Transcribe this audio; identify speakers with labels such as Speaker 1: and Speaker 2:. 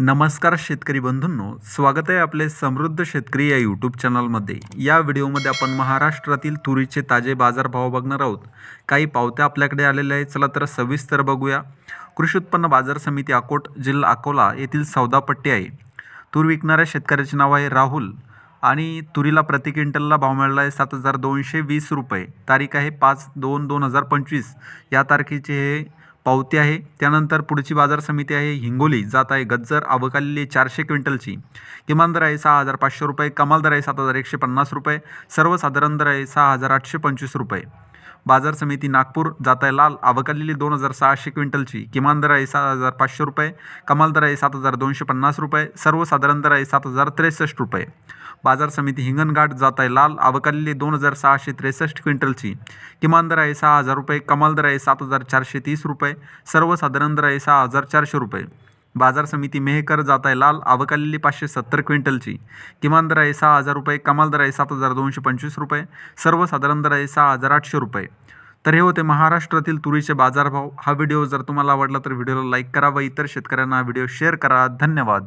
Speaker 1: नमस्कार शेतकरी बंधूंनो स्वागत आहे आपले समृद्ध शेतकरी या यूट्यूब चॅनलमध्ये या व्हिडिओमध्ये आपण महाराष्ट्रातील तुरीचे ताजे बाजारभाव बघणार आहोत. काही पावत्या आपल्याकडे आलेल्या आहेत चला तर सविस्तर बघूया. कृषी उत्पन्न बाजार समिती अकोट जिल्हा अकोला येथील सौदापट्टी आहे. तूर विकणाऱ्या शेतकऱ्याचे नाव आहे राहुल आणि तुरीला प्रति क्विंटलला भाव मिळाला आहे सात हजार दोनशे वीस रुपये. तारीख आहे पाच दोन दोन हजार पंचवीस. या तारखेचे हे पावती आहे. त्यानंतर पुढची बाजार समिती आहे. हिंगोली जात आहे. गज्जर अवकालेली चारशे क्विंटलची. किमान दर आहे सहा हजार पाचशे रुपये. कमाल दर आहे सात हजार एकशे पन्नास रुपये. सर्वसाधारण दर आहे सहा हजार आठशे पंचवीस रुपये. बाजार समिती नागपूर जात आहे लाल. अवकालेली दोन हजार सहाशे क्विंटलची. किमान दर आहे सहा हजार पाचशे रुपये. कमाल दर आहे सात हजार दोनशे पन्नास रुपये. सर्वसाधारण दर आहे सात हजार त्रेसष्ट रुपये. बाजार समिती हिंगणघाट जात आहे लाल अवकालेली दोन हजार सहाशे त्रेसष्ट क्विंटलची. किमान दर आहे सहा हजार रुपये कमाल दर आहे सात हजार चारशे तीस रुपये सर्वसाधारण दर आहे सहा हजार चारशे रुपये. बाजार समिती मेहकर जात आहे लाल अवकालेली पाचशे सत्तर क्विंटलची. किमान दर आहे सहा हजार रुपये कमाल दर आहे सात हजार दोनशे पंचवीस रुपये सर्वसाधारण दर आहे सहा हजार आठशे रुपये. तर हे होते महाराष्ट्रातील तुरीचे बाजारभाव. हा व्हिडिओ जर तुम्हाला आवडला तर व्हिडिओला लाईक करा व इतर शेतकऱ्यांना व्हिडिओ शेअर करा. धन्यवाद.